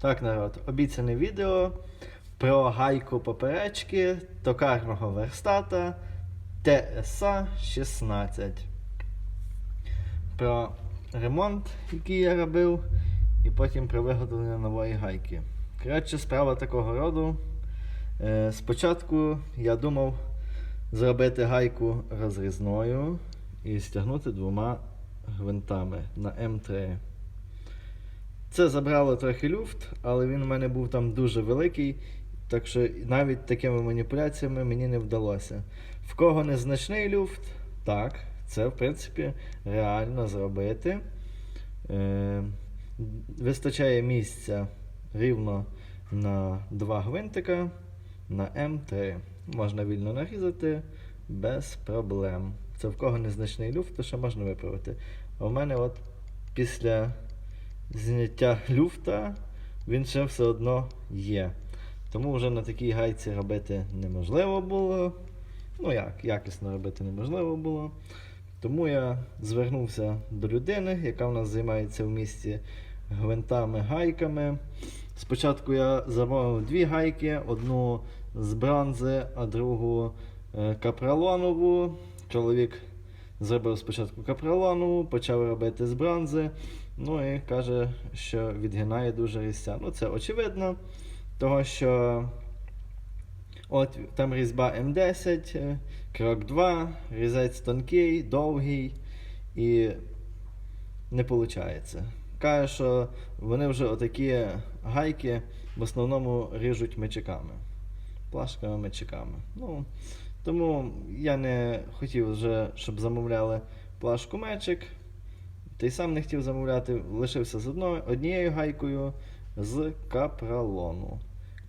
Так, народ, обіцяне відео про гайку поперечки токарного верстата TSA 16. Про ремонт, який я робив, і потім про виготовлення нової гайки. Коротше, справа такого роду. Е, спочатку я думав зробити гайку розрізною і стягнути двома гвинтами на М3. Це забрало трохи люфт, але він у мене був там дуже великий, так що навіть такими маніпуляціями мені не вдалося. В кого незначний люфт, так, це в принципі реально зробити. Е, вистачає місця рівно на два гвинтика на М3. Можна вільно нарізати без проблем. Це в кого незначний люфт, то ще можна виправити. В мене от після зняття люфта він ще все одно є. Тому вже на такій гайці робити неможливо було. Ну як, якісно робити неможливо було. Тому я звернувся до людини, яка в нас займається в місті гвинтами, гайками. Спочатку я замовив дві гайки, одну з бронзи, а другу е, капролонову. Чоловік зробив спочатку капролонову, почав робити з бронзи. Ну і каже, що відгинає дуже різця. Ну, це очевидно, того що от там різьба М10, е, крок 2, різець тонкий, довгий і не виходить. Каже, що вони вже отакі гайки в основному ріжуть мечиками. Плашками мечиками. Ну, тому я не хотів вже, щоб замовляли плашку мечик. Та й сам не хотів замовляти, лишився з одною, однією гайкою з капролону.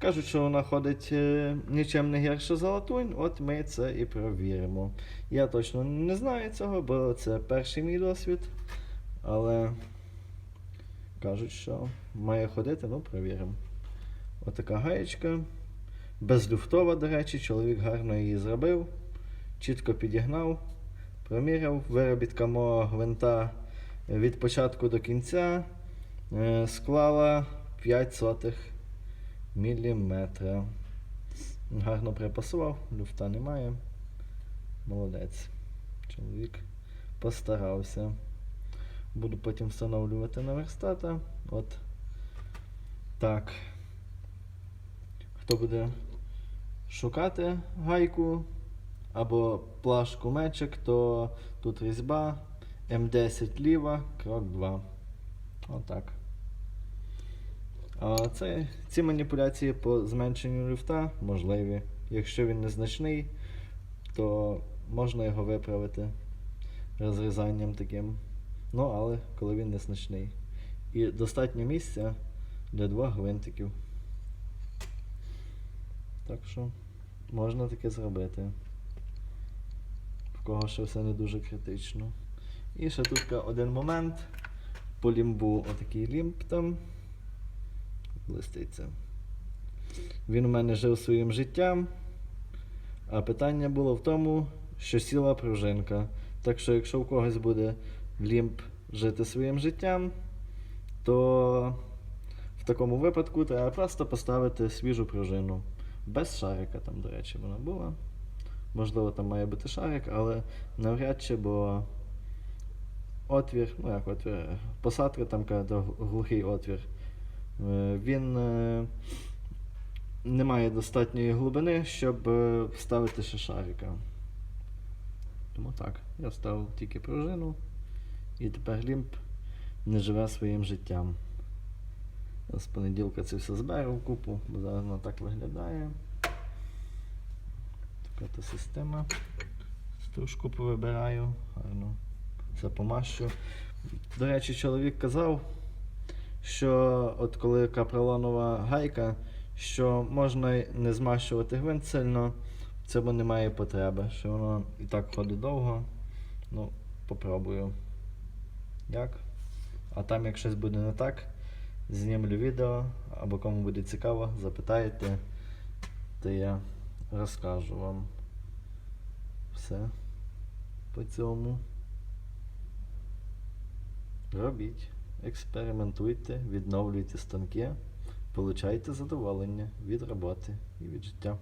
Кажуть, що вона ходить е, нічим не гірше за латунь, от ми це і провіримо. Я точно не знаю цього, бо це перший мій досвід. Але кажуть, що має ходити, ну провіримо. Отака гаєчка. Безлюфтова, до речі, чоловік гарно її зробив. Чітко підігнав, проміряв виробітка мого гвинта від початку до кінця е, склала 5 сотих міліметра. Гарно припасував, люфта немає. Молодець. Чоловік постарався. Буду потім встановлювати на верстата. От так. Хто буде шукати гайку або плашку мечик, то тут різьба М10 ліва, крок 2. Отак. А ці маніпуляції по зменшенню люфта можливі. Якщо він незначний, то можна його виправити розрізанням таким. Ну, але коли він незначний. І достатньо місця для двох гвинтиків. Так що можна таке зробити. В кого ще все не дуже критично. І ще тут один момент. По лімбу отакий лімб там. Листиться. Він у мене жив своїм життям. А питання було в тому, що сіла пружинка. Так що, якщо у когось буде лімб жити своїм життям, то в такому випадку треба просто поставити свіжу пружину. Без шарика там, до речі, вона була. Можливо, там має бути шарик, але навряд чи, бо отвір, ну як отвір, посадка там каже, глухий отвір. Е, Він е, не має достатньої глибини, щоб е, вставити ще шарика. Тому так, я вставив тільки пружину і тепер лімп не живе своїм життям. З понеділка це все зберу в купу, бо зараз воно так виглядає. Така то система. Стружку повибираю, гарно все помащу. До речі, чоловік казав, що от коли капролонова гайка, що можна не змащувати гвинт сильно, в цьому немає потреби, що воно і так ходить довго. Ну, попробую. Як? А там, як щось буде не так, знімлю відео, або кому буде цікаво, запитаєте, то я розкажу вам все по цьому. Робіть, експериментуйте, відновлюйте станки, получайте задоволення від роботи і від життя.